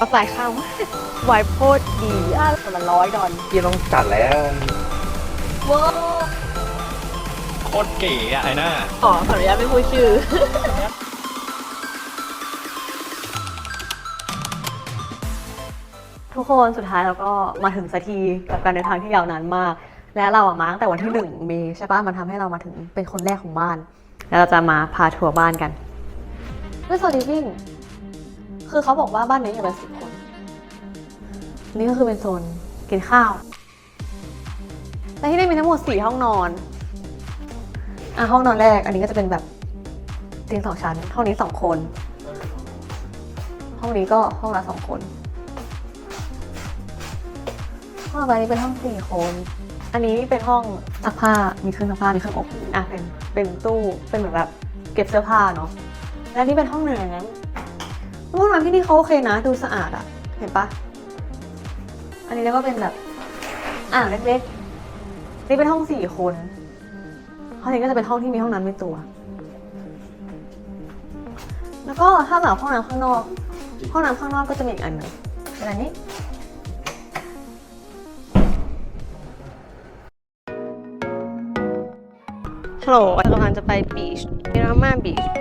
เอาใส่ข้าวไวายโพดดีอะคนละร้อยดอนพี่ต้องจัดแล้วว้าโคตรเก๋อะไอ้หน้าขอขออนุญาตไม่พูดชื่อ ทุกคนสุดท้ายเราก็มาถึงสักทีกับการเดินทางที่ยาวนานมาก และเราอะมาตั้งแต่วันที่หนึ่งเมษใช่ปะมันทำให้เรามาถึงเป็นคนแรกของบ้าน แล้วเราจะมาพาทัวร์บ้านกันเฮ้ยโซนลิฟวิ่ง คือเขาบอกว่าบ้านนี้อยู่กันสิบคน นี่ก็คือเป็นโซนกินข้าว แต่ที่นี่มีทั้งหมดสี่ห้องนอน อะห้องนอนแรก อันนี้ก็จะเป็นแบบเตียงสองชั้น ห้องนี้สองคน ห้องนี้ก็ห้องละสองคน ห้องต่อไปนี้เป็นห้องสี่คน อันนี้เป็นห้องซักผ้า มีเครื่องซักผ้า มีเครื่องอบ อะเป็นเป็นตู้ เป็นเหมือนแบบเก็บเสื้อผ้าเนาะ และนี่เป็นห้องน้ำ ห้องน้ำที่นี่เขาโอเคนะ ดูสะอาดอะเห็นปะอันนี้แล้วก็เป็นแบบ อ่างเล็กๆ นี่เป็นห้องสี่คนห้องนี้ก็จะเป็นห้องที่มีห้องน้ำในตัว แล้วก็ถ้าแบบห้องน้ำข้างนอก ห้องน้ำข้างนอกก็จะมีอีกอันหนึ่งเป็นอันนี้ฮัลโหลกำลังจะไปบีชมิรามาบีช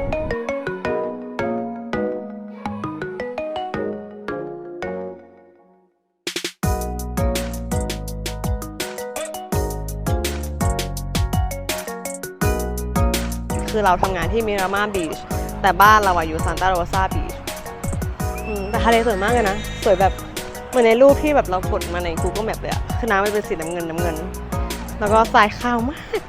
คือเราทำงานที่มิรามาบีชแต่บ้านเราอะอยู่ซานตาโรซาบีชแต่ทะเลสวยมากเลยนะ สวยแบบเหมือนในรูปที่แบบเรากดมาใน Google Map เลยอะคือน้ำมันเป็นสีน้ำเงินน้ำเงิน แล้วก็ทรายขาวมาก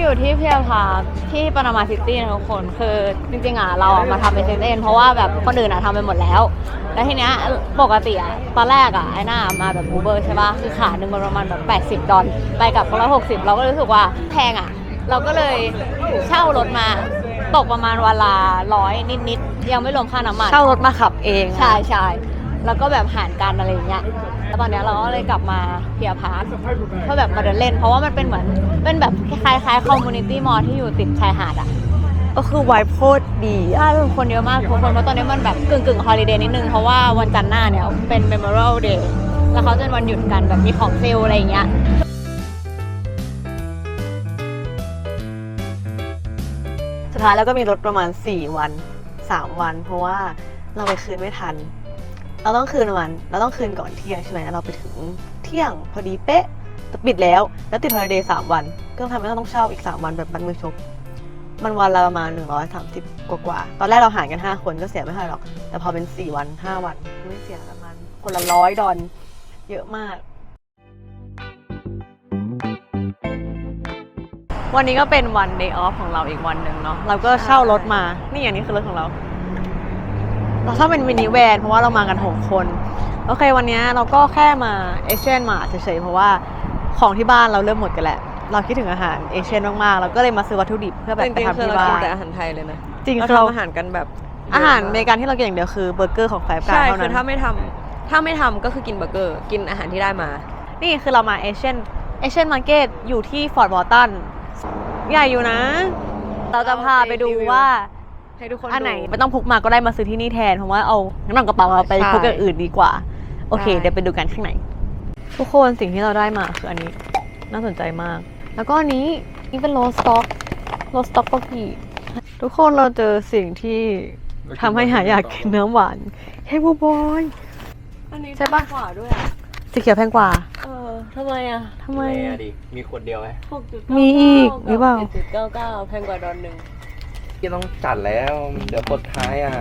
อยู่ที่เพียวพาร์คที่ปานามาซิตี้นะทุกคนคือจริงๆอะเราอะมาทำเป็นเซนเองเพราะว่าแบบคนอื่นอะทำไปหมดแล้ว แล้วทีเนี้ยปกติอะตอนแรกอะไอ้หน้ามาแบบอูเบอร์ใช่ป่ะคือขาหนึ่งมันประมาณแบบ 80 ดอลไปกับคนละ60 เราก็รู้สึกว่าแพงอะ เราก็เลยเช่ารถมาตกประมาณวันละร้อยนิดๆยังไม่รวมค่าน้ำมันเช่ารถมาขับเองใช่ใช่ แล้วก็แบบหารกันอะไรอย่างเงี้ยแล้วตอนเนี้ยเราก็เลยกลับมาเพียพาร์คเพื่อแบบมาเดินเล่น เพราะว่ามันเป็นเหมือนเป็นแบบคล้ายๆคล้ายคอมมูนิตี้มอลที่อยู่ติดชายหาดอะก็คือไวายโพดดีอะใช่เป็นคนเยอะมากทุกคนเพราะตอนนี้มันแบบกึ่งกึ่งฮอลิเดย์นิดนึง เพราะว่าวันจันทร์หน้าเนี่ยเป็น Memorial Day แล้วเขาจะเป็นวันหยุดกันแบบมีของเซลล์อะไรอย่างเงี้ยสุดท้ายแล้วก็มีรถประมาณ 4 วัน 3 วัน เพราะว่าเราไปคืนไม่ทัน เราต้องคืนวัน เราต้องคืนก่อนเที่ยงใช่ไหมเราไปถึงเที่ยงพอดีเป๊ะแต่ปิดแล้ว แล้วติดฮอลิเดย์สามวันก็ทำให้เราต้องเช่าอีก3วันแบบบันมือชกมันวันละประมาณ130กว่ากว่าๆตอนแรกเราหารกัน5คนก็เสียไม่เท่าไหร่หรอก แต่พอเป็น4วัน5วันไม่เสียประมาณคนละร้อยดอลเยอะมาก วันนี้ก็เป็นวัน day off ของเราอีกวันหนึ่งเนาะ เราก็เช่ารถมา นี่อย่างนี้คือรถของเรา เราเช่าเป็นมินิแวนเพราะว่าเรามากันหกคน โอเควันนี้เราก็แค่มาเอเชียนมาเฉยๆเพราะว่าของที่บ้านเราเริ่มหมดกันแหละ เราคิดถึงอาหารเอเชียนมากๆเราก็เลยมาซื้อวัตถุดิบเพื่อแบบจไปริงๆทำคือที่เราบ้ากินนแต่อาหารไทยเลยนะจริงเราคือเราทำอาหารกันแบบอาหารเยะอมเมริกันที่เรากินอย่างเดียวคือเบอร์เกอร์ของไฟฟ์การ์ใช่เท่าคืนั้อนถ้าไม่ทำถ้าไม่ทำก็คือกินเบอร์เกอร์กินอาหารที่ได้มา นี่คือเรามาเอเชียนเอเชียนมาร์เก็ตอยู่ที่ฟอร์ดบอตันใหญ่อยู่นะ เราจะพาไปดูรีวิวว่า ให้ทุกคนอันไหนดูไม่ต้องพกมาก็ได้มาซื้อที่นี่แทน เพราะว่าเอาน้ำหนักกระเป๋าเราไปใช่พกอย่างอื่นดีกว่า โอเคใช่เดี๋ยวไปดูกันข้างในทุกคนสิ่งที่เราได้มาคืออันนี้น่าสนใจมาก แล้วก็อันนี้นี่เป็นโรสต็อกโรสต็อกปกีทุกคนเราเจอสิ่งที่ทำให้หาอยากกินเนื้อหวานเฮ้ยบอยอันนี้ใช่ปะกว่าด้วยอะสีเขียวแพงกว่า เออทำไมอะทำไมแม่อะดิมีขวดเดียวไหมหกจุดมีอีกหรือเปล่าจุดเก้าเก้าแพงกว่าดอนหนึ่ง พี่ต้องจัดแล้ว เดี๋ยวกดท้ายอะ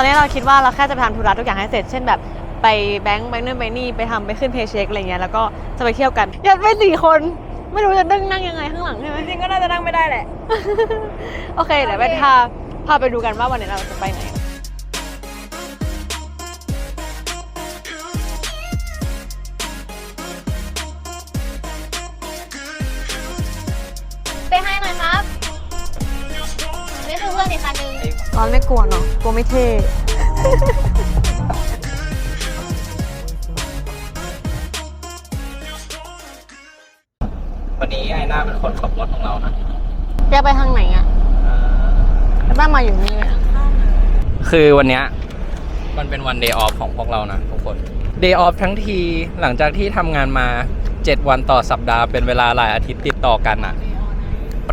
อนนี้เราคิดว่าเราแค่จะไปทำธุระทุกอย่างให้เสร็จ เช่นแบบไปแบงค์แบงค์นู่นไปนี่ไปทำไปขึ้นเพย์เช็คอะไรเงี้ยแล้วก็จะไปเที่ยวกันอยากไปสี่คน ไม่รู้จะนั่งนั่งยังไงข้างหลังใช่ไหมจริงก็น่าจะนั่งไม่ได้แหละ โอเคเดี๋ยวไปพาพาไปดูกันว่าวันนี้เราจะไปไหน อนไม่กลัวเนาะกลัวไม่เท่ วันนี้ไอ้หน้าเป็นคนขับรถของเรานะแกไปทางไหนอะแล้วบ้านมาอยู่นี่ไหมอะคือวันเนี้ยมันเป็นวัน day off ของพวกเรานะทุกคน day off ทั้งทีหลังจากที่ทำงานมา 7 วันต่อสัปดาห์เป็นเวลาหลายอาทิตย์ติดต่อกันอะ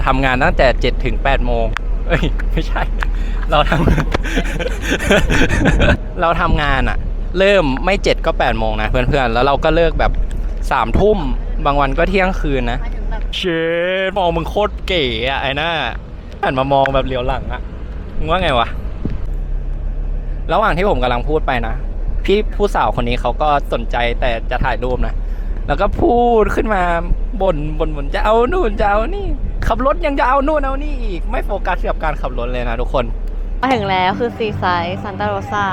ทำงานตั้งแต่7ถึง8โมง เอ้ย ไม่ใช่ เราทำเราทำงานอะเริ่มไม่7ก็8โมงนะเพื่อนๆ แล้วเราก็เลิกแบบ3ทุ่มบางวันก็เที่ยงคืนนะเชดมองมึงโคตรเก๋อะไอ้หน้าหันมามองแบบเหลียวหลังอะมึงว่าไงวะ ระหว่างที่ผมกำลังพูดไปนะ พี่ผู้สาวคนนี้เขาก็สนใจแต่จะถ่ายรูปนะ แล้วก็พูดขึ้นมาบนบนบนจะเอานู่นจะเอานี่ ขับรถยังจะเอานู่นเอานี่อีก ไม่โฟกัสกับการขับรถเลยนะทุกคน มาถึงแล้วคือซีไซด์ซันตาโรซา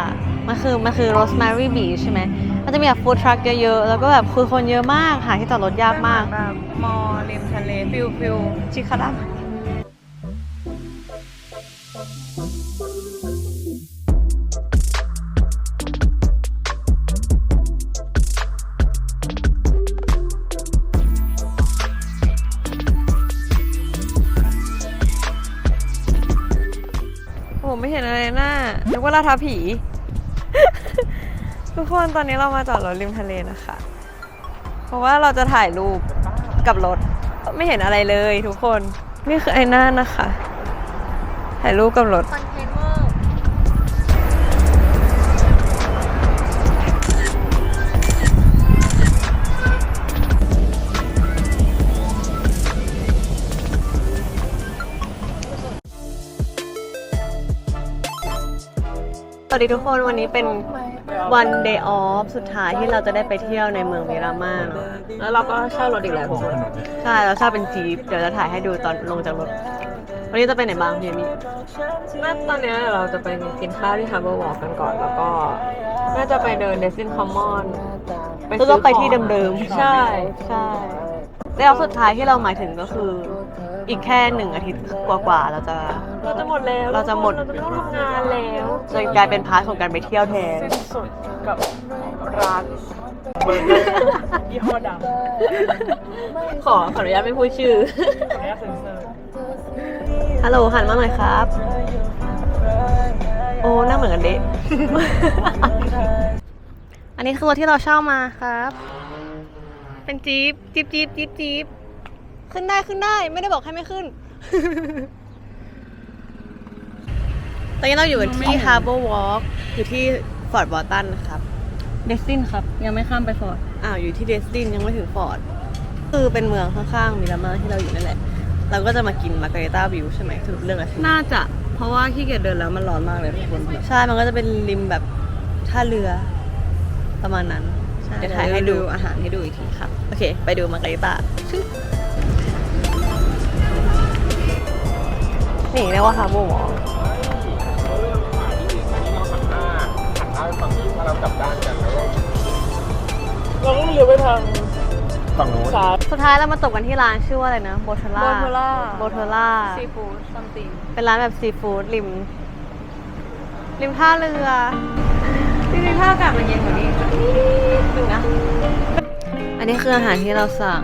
มันคือมันคือโรสแมรี่บีใช่ไหม มันจะมีแบบฟู้ดทรัคเยอะๆ แล้วก็แบบคือคนเยอะมาก หาที่จอดรถยากมาก แบบมอริมทะเลฟิลฟิลชิคาดา ไม่เห็นอะไรหน้านึกว่าลาทาผี ทุกคนตอนนี้เรามาจอดรถริมทะเลนะคะ เพราะว่าเราจะถ่ายรูปกับรถ ไม่เห็นอะไรเลยทุกคน นี่คือไอ้หน้านะคะ ถ่ายรูปกับรถ วัสดีทุกคนวันนี้เป็นวัน day off สุดท้ายที่เราจะได้ไปเที่ยวในเมืองมิรามาเนอะแล้วเราก็เช่ารถอีกแล้วทุกคนใช่เราเช่าเป็นจีปเดี๋ยวจะถ่ายให้ดูตอนลงจากรถ วันนี้จะไปไหนบ้างพี่เอมี่น่าตอนเนี้ยเราจะไปกินข้าวที่ Harbor Walk กันก่อน แล้วก็น่าจะไปเดิน d e s i n Common แล้วก็ไปที่เดิมๆ ใช่ ใช่ แล้วสุดท้ายที่เราหมายถึงก็คือ อีกแค่หนึ่งอาทิตย์กว่าๆเราจะ เราจะหมดแล้วเราจะหมด เราจะไม่ต้องทำงานแล้วจะกลายเป็นพาร์ทของการไปเที่ยวแทน สิ้นสุดกับร้านยี่ห้อดังขอขออนุญาตไม่พูดชื่อฮัลโหลหันมาหน่อยครับ โอ้นั่งเหมือนกันเดะอันนี้คือรถที่เราเช่ามาครับ เป็นจี๊ปจี๊ปจี๊ปจี๊ปจี๊ป ขึ้นได้ขึ้นได้ ไม่ได้บอกให้ไม่ขึ้น ตอนนี้เราอยู่กันที่ Harbor Walk อยู่ที่ Fort Walton นะครับ เดสตินครับ ยังไม่ข้ามไปฟอร์ดอ้าวอยู่ที่เดสตินยังไม่ถึงฟอร์ดคือเป็นเมืองข้างๆมิรามาที่เราอยู่นั่นแหละ เราก็จะมากินมาการิต้าวิวใช่ไหมถึงเรื่องอะไรน่าจะ เพราะว่าขี้เกียจเดินแล้วมันร้อนมากเลยทุกคนใช่มันก็จะเป็นริมแบบท่าเรือประมาณนั้น เดี๋ยวถ่ายให้ดูอาหารให้ดูอีกทีครับ โอเค ไปดูมาการิต้าชึ นี่เรียกว่าฮาร์โบมอลเราต้องเลี้ยวไปทางฝั่งนู้นซ้ายสุดท้ายเรามาตกกันที่ร้านชื่อว่าอะไรนะโบเทล่า Botola โบเทล่าซีฟู้ดซัมติงเป็นร้านแบบซีฟู้ดริม ริมท่าเรือจริงๆถ้าอากาศมันเย็นกว่านี้สักนิดนึงนะ อันนี้คืออาหารที่เราสั่ง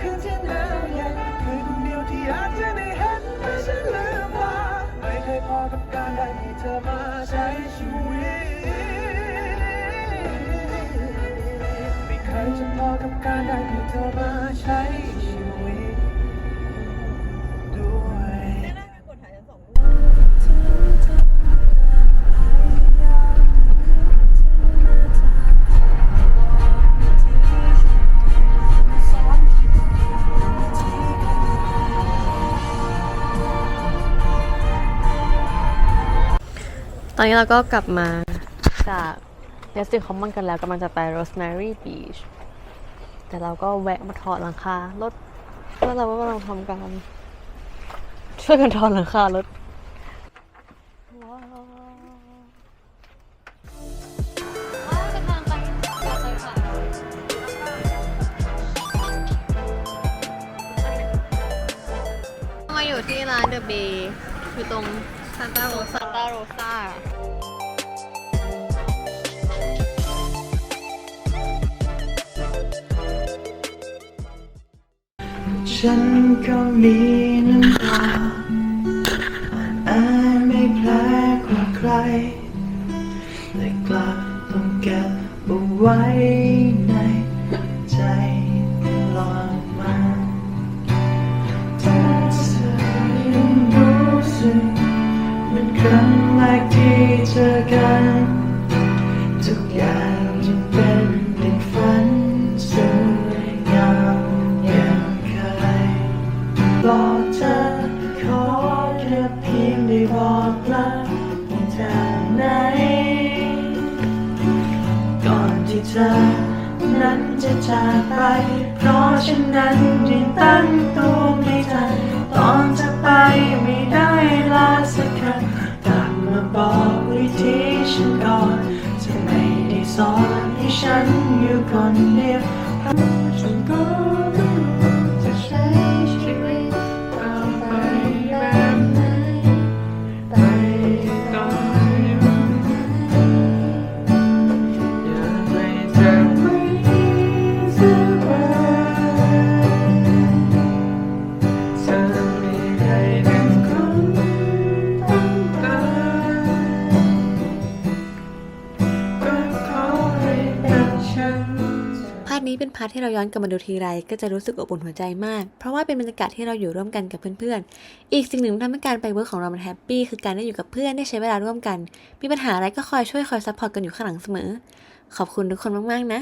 คืนที่หนาวเย็นคืนเดียวที่อาจจะได้เห็นไม่ฉันลืมตาไม่เคยพอกับการได้มีเธอมาใช้ชีวิต ไม่เคยจะพอกับการได้มีเธอมาใช้ อนนี้เราก็กลับมาจากเนสติคอมมอนกันแล้วกำลังจะไปโรสแมรี่บีชแต่เราก็แวะมาถอดหลังคารถเพื่อเราว่ากำลังทำการช่วยกันถอดหลังคารถมาอยู่ที่ร้านเดอะเบย์อยู่ตรงซานตาโรซาตาโรซา ฉันก็มีน้ำตาอายไม่แพ้กว่าใคร แต่กลับต้องเก็บเอาไว้ในใจตลอดมาถ้าเธอยังรู้สึกเหมือนครั้งแรกที่เจอ ที่เธอ นั้นจะจากไป เพราะฉันนั้นยังตั้งตัวไม่ทันตอนจะไปไม่ได้ลาสักคำกลับมาบอกวิธีฉันก่อนจะไม่ได้สอนให้ฉันอยู่คนเดียวเพราะฉันก็ คะที่เราย้อนกลับมาดูทีไรก็จะรู้สึกอบอุ่นหัวใจมาก เพราะว่าเป็นบรรยากาศที่เราอยู่ร่วมกันกับเพื่อนๆ อีกสิ่งหนึ่งที่ทำให้การไปเวิร์กของเรามันแฮปปี้คือการได้อยู่กับเพื่อนได้ใช้เวลาร่วมกัน มีปัญหาอะไรก็คอยช่วยคอยซัพพอร์ตกันอยู่ข้างหลังเสมอ ขอบคุณทุกคนมากๆนะ